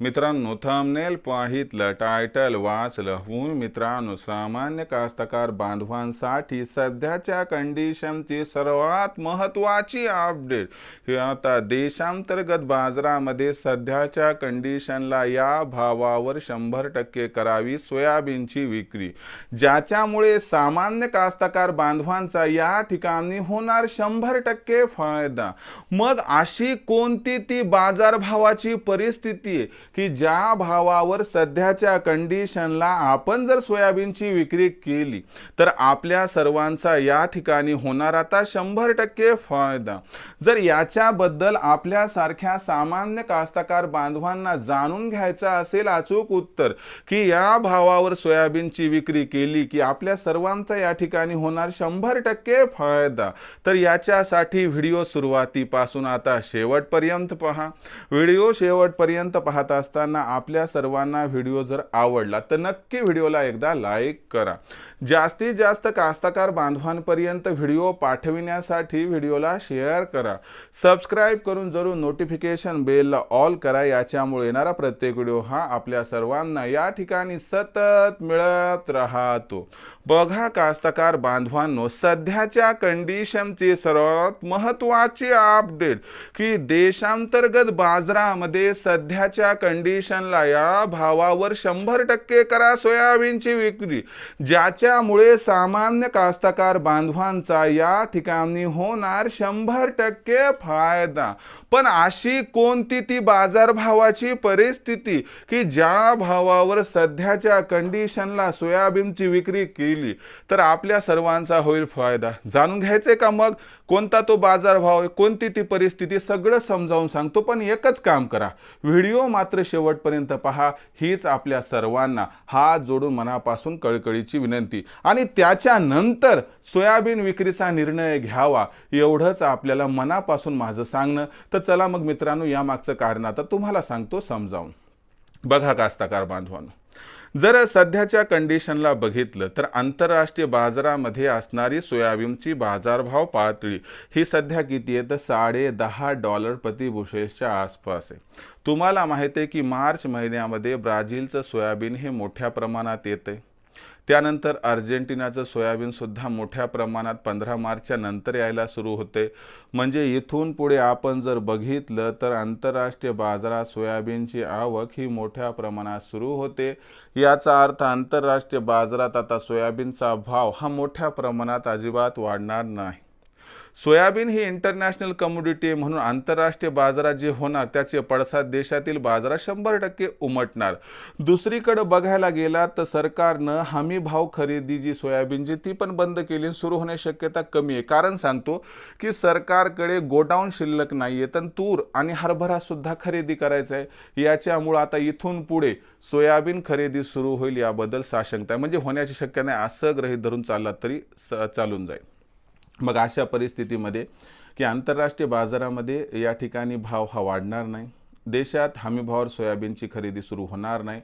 मित्रांनो thumbnail पाहितलं title वाचलं. हो मित्रांनो सामान्य कास्तकार बांधवांसाठी सध्याच्या कंडिशनची सर्वात महत्त्वाची अपडेट ही आता देशांतर्गत बाजारामध्ये सध्याच्या कंडिशनला या भावावर शंभर टक्के करावी सोयाबीनची विक्री. ज्याच्यामुळे सामान्य कास्तकार बांधवांचा या ठिकाणी होणार शंभर टक्के फायदा. मग अशी कोणती ती बाजारभावाची परिस्थिती? आहे की ज्या भावावर सध्याच्या कंडिशनला आपण जर सोयाबीनची विक्री केली तर आपल्या सर्वांचा या ठिकाणी होणार आता शंभर टक्के फायदा. जर याच्याबद्दल आपल्यासारख्या सामान्य कास्तकार बांधवांना जाणून घ्यायचं असेल अचूक उत्तर की या भावावर सोयाबीनची विक्री केली की आपल्या सर्वांचा या ठिकाणी होणार शंभर टक्के फायदा. तर याच्यासाठी व्हिडिओ सुरुवातीपासून आता शेवटपर्यंत पहा. व्हिडिओ शेवटपर्यंत पाहत असताना आपल्या सर्वांना व्हिडिओ जर आवडला तर नक्की व्हिडिओला एकदा लाईक करा. जास्तीत जास्त कास्तकार बांधवांपर्यंत व्हिडिओ पाठविण्यासाठी व्हिडिओला शेअर करा. सबस्क्राईब करून जरूर नोटिफिकेशन बेलला ऑल करा. याच्यामुळे येणारा प्रत्येक व्हिडिओ हा आपल्या सर्वांना या ठिकाणी सतत मिळत राहतो. बघा कास्तकार बांधवांनो सध्याच्या कंडिशनची सर्वात महत्वाची अपडेट की देशांतर्गत बाजारामध्ये सध्याच्या कंडिशनला या भावावर शंभर टक्के करा सोयाबीनची विक्री. ज्याच्यामुळे सामान्य कास्तकार बांधवांचा या ठिकाणी होणार शंभर टक्के फायदा. पण अशी कोणती ती बाजारभावाची परिस्थिती की ज्या भावावर सध्याच्या कंडिशनला सोयाबीनची विक्री केली तर आपल्या सर्वांचा होईल फायदा. जाणून घ्यायचे का मग? कोणता तो बाजारभाव भाव कोणती ती परिस्थिती? सगळं समजावून सांगतो पण एकच काम करा. व्हिडिओ मात्र शेवटपर्यंत पहा हीच आपल्या सर्वांना हात जोडून मनापासून कळकळीची विनंती. आणि त्याच्यानंतर सोयाबीन विक्रीचा निर्णय घ्यावा एवढंच आपल्याला मनापासून माझं सांगणं. तर चला मग मित्रांनो यामागचं कारण आता तुम्हाला सांगतो समजावून. बघा कास्ताकार बांधवांनो. जर सध्याच्या कंडिशनला बघितलं तर आंतरराष्ट्रीय बाजारामध्ये असणारी सोयाबीनची बाजारभाव पातळी ही सध्या किती आहे? तर साडे दहा डॉलर प्रति आसपास आहे. तुम्हाला माहिती आहे की मार्च महिन्यामध्ये ब्राझीलचं सोयाबीन हे मोठ्या प्रमाणात येतं त्यानंतर अर्जेंटिनाचं सोयाबीनसुद्धा मोठ्या प्रमाणात पंधरा मार्चच्या नंतर यायला सुरू होते. म्हणजे इथून पुढे आपण जर बघितलं तर आंतरराष्ट्रीय बाजारात सोयाबीनची आवक ही मोठ्या प्रमाणात सुरू होते. याचा अर्थ आंतरराष्ट्रीय बाजारात आता सोयाबीनचा भाव हा मोठ्या प्रमाणात अजिबात वाढणार नाही. सोयाबीन ही इंटरनॅशनल कमोडिटी म्हणून आंतरराष्ट्रीय बाजारात जे होणार त्याचे पडसाद देशातील बाजारात शंभर टक्के उमटणार. दुसरीकडे बघायला गेला तर सरकारनं हमी भाव खरेदी जी सोयाबीनची ती पण बंद केली सुरू होण्याची शक्यता कमी आहे. कारण सांगतो की सरकारकडे गोडाऊन शिल्लक नाही आहे तर तूर आणि हरभरा सुद्धा खरेदी करायचा आहे. याच्यामुळं आता इथून पुढे सोयाबीन खरेदी सुरू होईल याबद्दल साशंकता आहे. म्हणजे होण्याची शक्यता नाही असं गृहीत धरून चालला तरी स- चालून जाईल. मग अशा परिस्थितीमध्ये की आंतरराष्ट्रीय बाजारामध्ये या ठिकाणी भाव हा वाढणार नाही. देशात हमीभावावर सोयाबीनची खरेदी सुरू होणार नाही.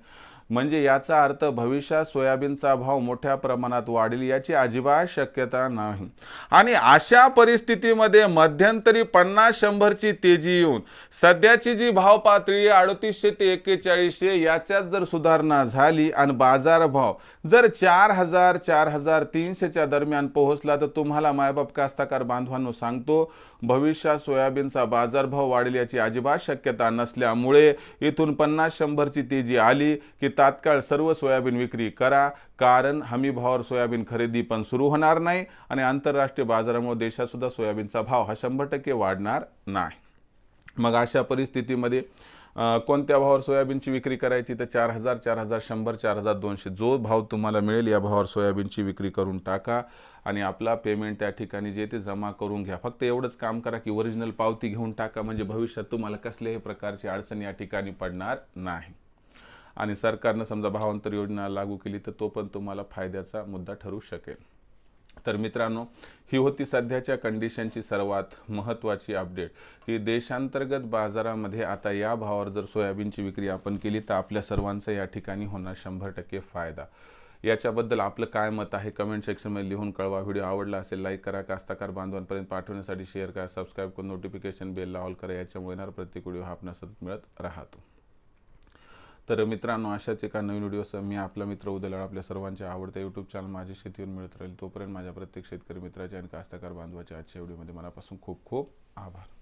म्हणजे याचा अर्थ भविष्यात सोयाबीनचा भाव मोठ्या प्रमाणात वाढेल याची अजिबात शक्यता नाही. आणि अशा परिस्थितीमध्ये मध्यंतरी पन्नास शंभरची तेजी येऊन सध्याची जी भाव पातळी अडतीसशे ते एक्केचाळीसशे याच्यात जर सुधारणा झाली आणि बाजारभाव जर चार हजार चार हजार तीनशेच्या दरम्यान पोहोचला तर तुम्हाला मायबाप कास्ताकार बांधवांनो सांगतो भविष्यात सोयाबीनचा बाजारभाव वाढेल याची अजिबात शक्यता नसते. नसल्यामुळे इथून पन्नास शंभरची तेजी आली की तात्काळ सर्व सोयाबीन विक्री करा कारण हमीभावावर सोयाबीन खरेदी पण सुरू होणार नाही आणि आंतरराष्ट्रीय बाजारामुळे देशात सुद्धा सोयाबीनचा भाव हा शंभर टक्के वाढणार नाही. मग अशा परिस्थितीमध्ये कोणत्या भावावर सोयाबीनची विक्री करायची? तर चार हजार चार हजार शंभर चार हजार दोनशे. जो भाव तुम्हाला मिळेल या भावावर सोयाबीनची विक्री करून टाका आणि आपला पेमेंट त्या ठिकाणी जे ते जमा करून घ्या. फक्त एवढंच काम करा की ओरिजिनल पावती घेऊन टाका म्हणजे भविष्यात तुम्हाला कसल्याही प्रकारची अडचण या ठिकाणी पडणार नाही. आणि सरकारनं समजा भावांतर योजना लागू केली तर तो पण तुम्हाला फायद्याचा मुद्दा ठरू शकेल. तर मित्रांनो ही होती सध्याच्या कंडिशनची सर्वात महत्त्वाची अपडेट की देशांतर्गत बाजारामध्ये आता या भावावर जर सोयाबीनची विक्री आपण केली तर आपल्या सर्वांचा या ठिकाणी होणार शंभर टक्के फायदा. याच्याबद्दल आपलं काय मत आहे कमेंट सेक्शनमध्ये लिहून कळवा. व्हिडिओ आवडला असेल लाईक करा. कास्ताकार बांधवांपर्यंत पाठवण्यासाठी शेअर करा. सबस्क्राईब करून नोटिफिकेशन बेलला ऑल करा. याच्यामुळे येणार प्रत्येक व्हिडिओ हा आपल्याला सतत मिळत राहतो. तर मित्रांनो अशाच एका नवीन व्हिडिओसह मी आपला मित्र उदय आपल्या सर्वांच्या आवडत्या यूट्यूब चॅनल माझी शेतीवर मिळत राहील तोपर्यंत माझ्या प्रत्येक शेतकरी मित्राच्या आणि कास्तकार बांधवाच्या आजच्या व्हिडिओमध्ये मनापासून खूप खूप आभार.